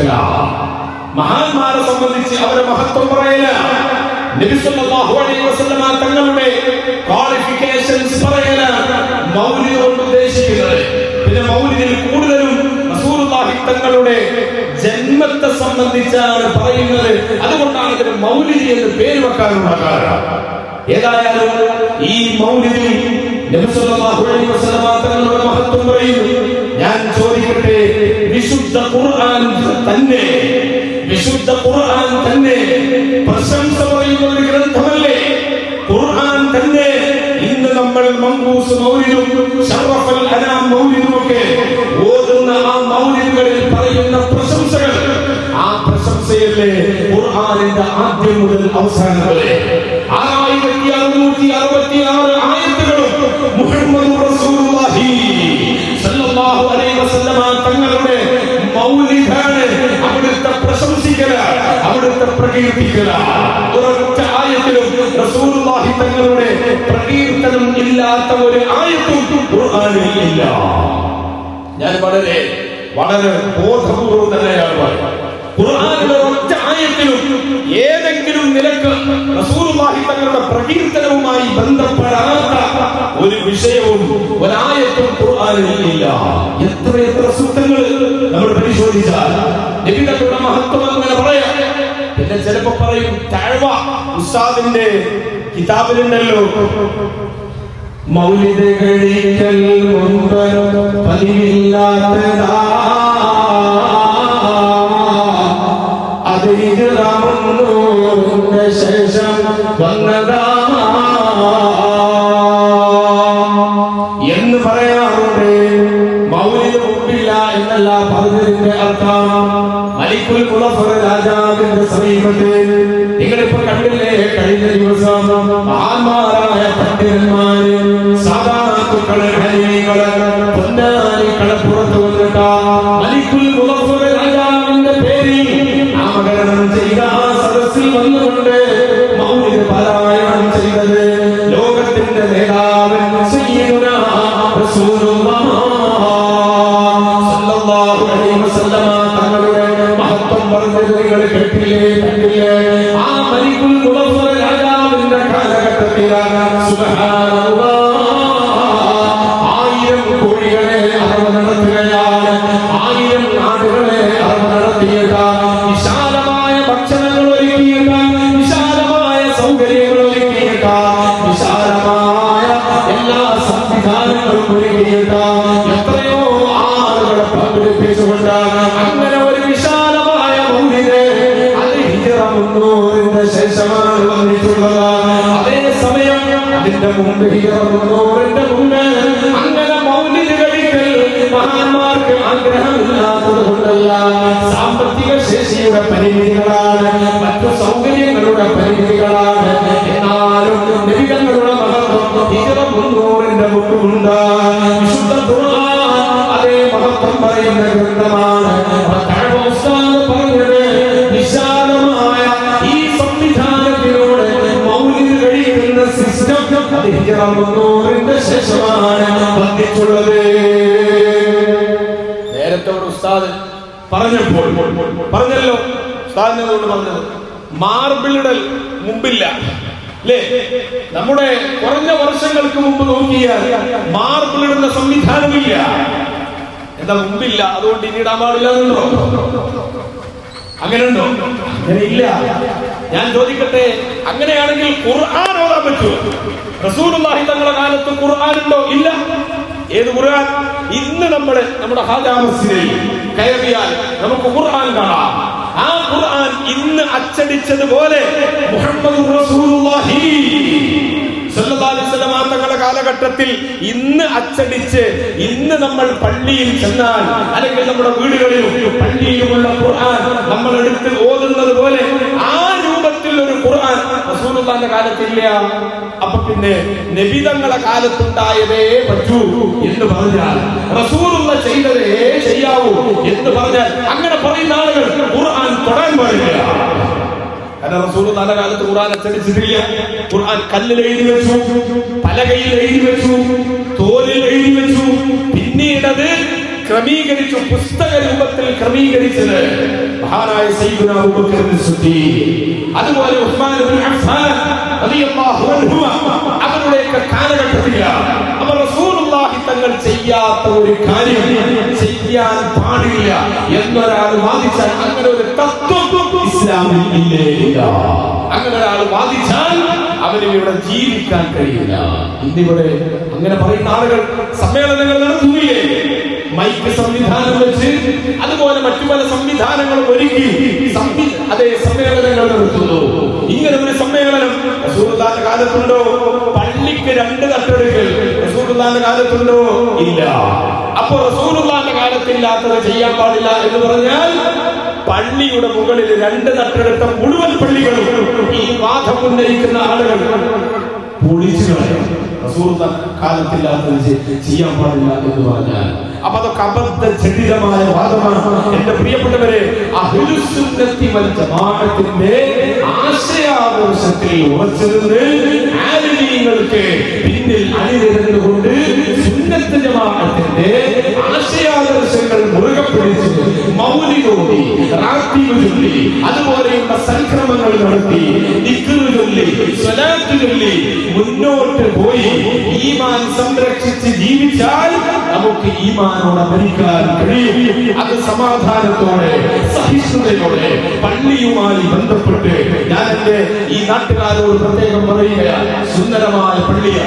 പ്രശംസിക്കല മഹാന്മാരെ സംബന്ധിച്ച് അവരെ മഹത്വം പറയല. തങ്ങളുടെ ക്വാളിഫിക്കേഷൻസ് പറയല. കൊണ്ട് ഉദ്ദേശിക്കുന്നത്. പിന്നെ മൗലിദിൽ കൂടുതലും തങ്ങളുടെ ജന്മത്തെ സംബന്ധിച്ചാണ് പറയുന്നത്. അതുകൊണ്ടാണ് ഇതിന് മൗലിദി എന്ന് പേര് വെക്കാനുള്ള കാരണം ഏതായാലും ഈ മൗലിദിൽ നബി സല്ലല്ലാഹു അലൈഹി നമ്മൾ മങ്കൂസ് മൗലിദും ഷറഫൽ അനാം മൗലിദും ഒക്കെ ഓതുന്ന ആ മൗലിദുകളിൽ പറയുന്ന പ്രശംസകൾ ആ പ്രശംസയല്ലേ ഖുർആനിന്റെ ആദ്യം മുതൽ അവസാനം വരെ. ആറായിരത്തി അറുന്നൂറ്റി അറുപത്തി ആറ് ആയത്തുകളും മുഹമ്മദ് റസൂലുള്ളാഹി സല്ലല്ലാഹു അലൈഹി വസല്ലമ തങ്ങളുടെ മൗലിദാണ് അവിടുത്തെ പ്രശംസിക്കുക അവിടുത്തെ പ്രകീർത്തിക്കുക ഒരൊറ്റ ആയത്തിലും റസൂലുള്ളാഹി തങ്ങളുടെ പ്രകീർത്തനം ഇല്ലാത്ത ഒരു ആയത്തും ഖുർആനിൽ ഇല്ല ഞാൻ വളരെ വളരെ ബോധപൂർവം തന്നെയാണ് പറയുന്നത്. ഖുർആനിലെ ഒറ്റ ആയത്തിലും ഏതെങ്കിലും നിലയ്ക്ക് റസൂലുള്ളാഹി തങ്ങളുടെ പ്രകീർത്തനവുമായി ബന്ധപ്പെടാത്ത ഒരു വിഷയവും ഒരായത്തും ഖുർആനിൽ ഇല്ല. എത്ര എത്ര സൂക്തങ്ങൾ നമ്മൾ പരിശോധിച്ചാൽ നബി തങ്ങളുടെ മഹത്വം അങ്ങനെ പറയാം. പിന്നെ ചിലപ്പോ പറയും താഴ്വ ഉസ്താദിന്റെ കിതാബിലുണ്ടല്ലോ. മൗലിദ് കഴിക്കൽ മുമ്പ് പതിവില്ലാത്തതാ അത് ഇരുതാമുന്നൂറിന്റെ ശേഷം വന്നതാ എന്ന് പറയാറുണ്ട് മൗലിദ് മുമ്പില്ല എന്നല്ല പറഞ്ഞതിന്റെ അർത്ഥം മലിക്കുൽ മുളഫർ രാജാവിന്റെ സമീപത്തിൽ ലോകത്തിന്റെ നേതാവൻ സയ്യിദുനാ റസൂലുള്ളാഹ് അലൈഹി വസല്ലമ തങ്ങളുടെ മഹത്വം പറഞ്ഞത് നിങ്ങൾ കേട്ടില്ലേ കണ്ടില്ലേ ആ മലിക്കുൽ മുളഫർ രാജാവിന്റെ കാലഘട്ടത്തിലാണ് സുബ്ഹാനല്ലാഹ് സംവിധാനങ്ങളും ഒരുക്കിയത് എത്രയോ ആളുകളെ വിശാലമായ മൗലിനെ അത് ഹിജറ മുന്നൂറിന്റെ വന്നിട്ടുള്ളത് അതേസമയം അതിന്റെ മുമ്പ് ഹിജറ മുന്നൂറിന്റെ മുമ്പ് അങ്ങനെ കഴിക്കൽ മഹാന്മാർക്ക് ആഗ്രഹമില്ലാത്തത് കൊണ്ടല്ല. സാമ്പത്തിക ശേഷിയുടെ പരിമിതികളാണ്. മറ്റു സൗകര്യങ്ങളുടെ പരിമിതികളാണ്. എന്നാലും ഹിജറ മുന്നൂറിന്റെ മുമ്പുണ്ട് വിശുദ്ധ അതേ മഹത്വം പറയുന്ന ഗ്രന്ഥമാണ്. പറഞ്ഞത് വിശാലമായ ഈ സംവിധാനത്തിലൂടെ മൗലിദ് കഴിക്കുന്ന സിസ്റ്റം ഹിജറ മുന്നൂറിന്റെ ശേഷമാണ് വന്നിട്ടുള്ളത് നേരത്തെ ഒരു ഉസ്താദ് പറഞ്ഞപ്പോൾ പറഞ്ഞല്ലോ ഉസ്താദിനോട് പറഞ്ഞത് മാർബിളിടൽ മുമ്പില്ല. അല്ലേ നമ്മുടെ കുറഞ്ഞ വർഷങ്ങൾക്ക് മുമ്പ് നോക്കിയാൽ മാർബിൾ മാർബിളിടുന്ന സംവിധാനമില്ല. എന്താ മുമ്പില്ല? അതുകൊണ്ട് ഇനി ഇടാൻ പാടില്ല അങ്ങനെയുണ്ടോ? അങ്ങനെ ഇല്ല ഞാൻ ചോദിക്കട്ടെ അങ്ങനെയാണെങ്കിൽ ഖുർആൻ ഓടാൻ പറ്റുമോ? റസൂലുള്ളാഹി തങ്ങളുടെ കാലത്ത് ഖുർആൻ ഉണ്ടോ? ഇല്ല. ഏത് ഖുർആൻ? ഇന്ന് നമ്മൾ നമ്മുടെ ഹാജാമസിനെ കയറിയാൽ നമുക്ക് ഖുർആൻ കാണാം. ആ ഖുർആൻ ഇന്ന് അച്ചടിച്ചതുപോലെ മുഹമ്മദ് റസൂലുള്ളാഹി. തങ്ങളുടെ കാലഘട്ടത്തിൽ ഇന്ന് അച്ചടിച്ച് ഇന്ന് നമ്മൾ പള്ളിയിൽ ചെന്നാൽ അല്ലെങ്കിൽ നമ്മുടെ വീടുകളിലും പള്ളിയിലുമുള്ള ഖുർആൻ നമ്മൾ എടുത്ത് ഓതുന്നത് പോലെ ആ രൂപത്തിൽ ഒരു ഖുർആൻ റസൂലുള്ളാഹിന്റെ കാലത്തില്ല. അപ്പൊ പിന്നെ നബിതങ്ങളെ കാലത്തുണ്ടായതേ പറ്റൂ എന്ന് പറഞ്ഞാൽ റസൂലുള്ള ചെയ്തതേ ചെയ്യാവൂ എന്ന് പറഞ്ഞാൽ അങ്ങനെ പറയുന്ന ആളുകൾ കാരണം റസൂൽ നല്ല കാലത്ത് ഖുർആൻ അച്ചടിച്ചിട്ടില്ല ഖുർആൻ കല്ലിൽ എഴുതി വെച്ചു പലകയിൽ എഴുതി വെച്ചു തോലിൽ എഴുതി വെച്ചു. പിന്നീട് അത് ക്രമീകരിച്ചു പുസ്തക രൂപത്തിൽ ക്രമീകരിച്ചത് സയ്യിദുനാ അബൂബക്കർ സിദ്ദീഖ്. അതുപോലെ ഉസ്മാൻ ഇബ്നു അഫ്ഫാൻ റളിയല്ലാഹു അൻഹു അവരുടെയൊക്കെ കാലഘട്ടത്തിലാണ് അവർ റസൂലുള്ളാഹി തങ്ങൾ ചെയ്യാത്ത ഒരു കാര്യം ചെയ്യാൻ പാടില്ല എന്നൊരാൾ വാദിച്ചാൽ അങ്ങനെ ഒരു തത്വം ഇസ്ലാമിൽ ഇല്ലേ ഇല്ല അങ്ങനെ ഒരാൾ വാദിച്ചാൽ അവന് ഇവിടെ ജീവിക്കാൻ കഴിയില്ല. ഇന്നിവിടെ അങ്ങനെ പറയുന്ന ആളുകൾ സമ്മേളനങ്ങൾ നടത്തുന്നില്ലേ? മൈക്ക് സംവിധാനം വെച്ച് അതുപോലെ മറ്റു പല സംവിധാനങ്ങളും ഒരുക്കി അതേ സമ്മേളനങ്ങൾ നടത്തുന്നു. ഇങ്ങനെ ഒരു സമ്മേളനം റസൂലുള്ളാഹിന്റെ കാലത്തുണ്ടോ? പള്ളിക്ക് രണ്ട് തട്ടെടുക്കൽ റസൂലുള്ളാഹിന്റെ കാലത്തുണ്ടോ? ഇല്ല. അപ്പോ റസൂലുള്ളാഹിന്റെ കാലത്തില്ലാത്തത് ചെയ്യാൻ പാടില്ല എന്ന് പറഞ്ഞാൽ പള്ളിയുടെ മുകളിൽ രണ്ട് നട്ടെടുത്ത മുഴുവൻ പള്ളികളും ഈ വാദം ഉന്നയിക്കുന്ന ആളുകൾ പൊളിച്ചു കാലത്തില്ലാത്തത് ചെയ്യാൻ പാടില്ല എന്ന് പറഞ്ഞാൽ അപ്പൊ അതൊക്കെ അബദ്ധ ജടിലമായ വാദമാണ്. എന്റെ പ്രിയപ്പെട്ടവരെ അഹ്ലുസുന്നത്തി വൽ ജമാഅത്തിന്റെ ആശയാദർശത്തിൽ ഉറച്ചിരുന്ന് ആലിമീങ്ങൾക്ക് പിന്നിൽ അണിനിരന്നുകൊണ്ട് സുന്നത്ത് ജമാഅത്തിന്റെ ആശയാദർശങ്ങൾ പിടിച്ച് മൗലികോടി റാത്തീവ് ചൊല്ലി അതുപോലെയുള്ള സംക്രമങ്ങൾ നടത്തി ദിക്റ് ചൊല്ലി സ്വലാത്ത് ചൊല്ലി മുന്നോട്ട് പോയി. ഈമാൻ സംരക്ഷിച്ച് ജീവിച്ചാൽ നമുക്ക് ഈമാനോടെ മരിക്കാൻ കഴിയും. അത് സമാധാനത്തോടെ സഹിഷ്ണുതയോടെ പള്ളിയുമായി ബന്ധപ്പെട്ട് ഞാൻ എന്റെ ഈ നാട്ടുകാരോട് പ്രത്യേകം പറയുകയാണ്. സുന്ദരമായ പള്ളിയാണ്.